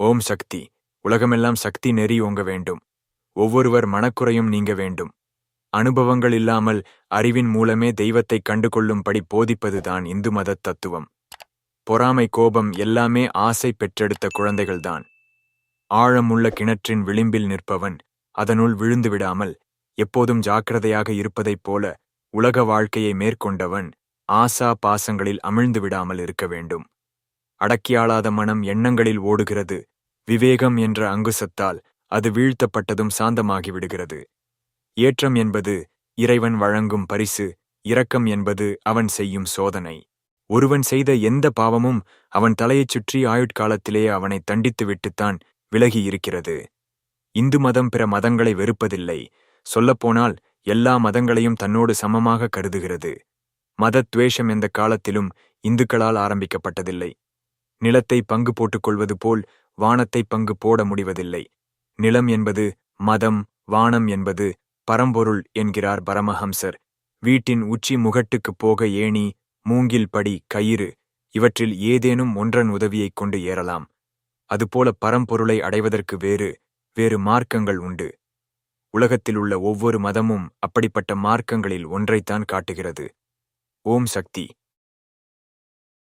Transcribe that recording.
ஓம் சக்தி. உலகமெல்லாம் சக்தி நெறி ஓங்க வேண்டும். ஒவ்வொருவர் மனக்குறையும் நீங்க வேண்டும். அனுபவங்கள் இல்லாமல் அறிவின் மூலமே தெய்வத்தை கண்டுகொள்ளும்படி போதிப்பதுதான் இந்து மதத் தத்துவம். பொறாமை கோபம் எல்லாமே ஆசை பெற்றெடுத்த குழந்தைகள்தான். ஆழமுள்ள கிணற்றின் விளிம்பில் நிற்பவன் அதனுள் விழுந்து விடாமல் எப்போதும் ஜாக்கிரதையாக இருப்பதைப் போல உலக வாழ்க்கையை மேற்கொண்டவன் ஆசா பாசங்களில் அமிழ்ந்து விடாமல் இருக்க வேண்டும். அடக்கியாளாத மனம் எண்ணங்களில் ஓடுகிறது. விவேகம் என்ற அங்குசத்தால் அது வீழ்த்தப்பட்டதும் சாந்தமாகிவிடுகிறது. ஏற்றம் என்பது இறைவன் வழங்கும் பரிசு இரக்கம் என்பது அவன் செய்யும் சோதனை. ஒருவன் செய்த எந்த பாவமும் அவன் தலையைச் சுற்றி ஆயுட்காலத்திலே அவனை தண்டித்துவிட்டுத்தான் விலகி இருக்கிறது இந்து மதம் பிற மதங்களை வெறுப்பதில்லை. சொல்லப்போனால் எல்லா மதங்களையும் தன்னோடு சமமாக கருதுகிறது. மதத் துவேஷம் எந்த காலத்திலும் இந்துக்களால் ஆரம்பிக்கப்பட்டதில்லை. நிலத்தை பங்கு போட்டுக்கொள்வது போல் வானத்தை பங்கு போட முடிவதில்லை. நிலம் என்பது மதம் வானம் என்பது பரம்பொருள் என்கிறார் பரமஹம்சர். வீட்டின் உச்சி முகட்டுக்குப் போக ஏணி மூங்கில் படி கயிறு இவற்றில் ஏதேனும் ஒன்றன் உதவியைக் கொண்டு ஏறலாம். அதுபோல பரம்பொருளை அடைவதற்கு வேறு வேறு மார்க்கங்கள் உண்டு. உலகத்தில் உள்ள ஒவ்வொரு மதமும் அப்படிப்பட்ட மார்க்கங்களில் ஒன்றைத்தான் காட்டுகிறது. ஓம் சக்தி!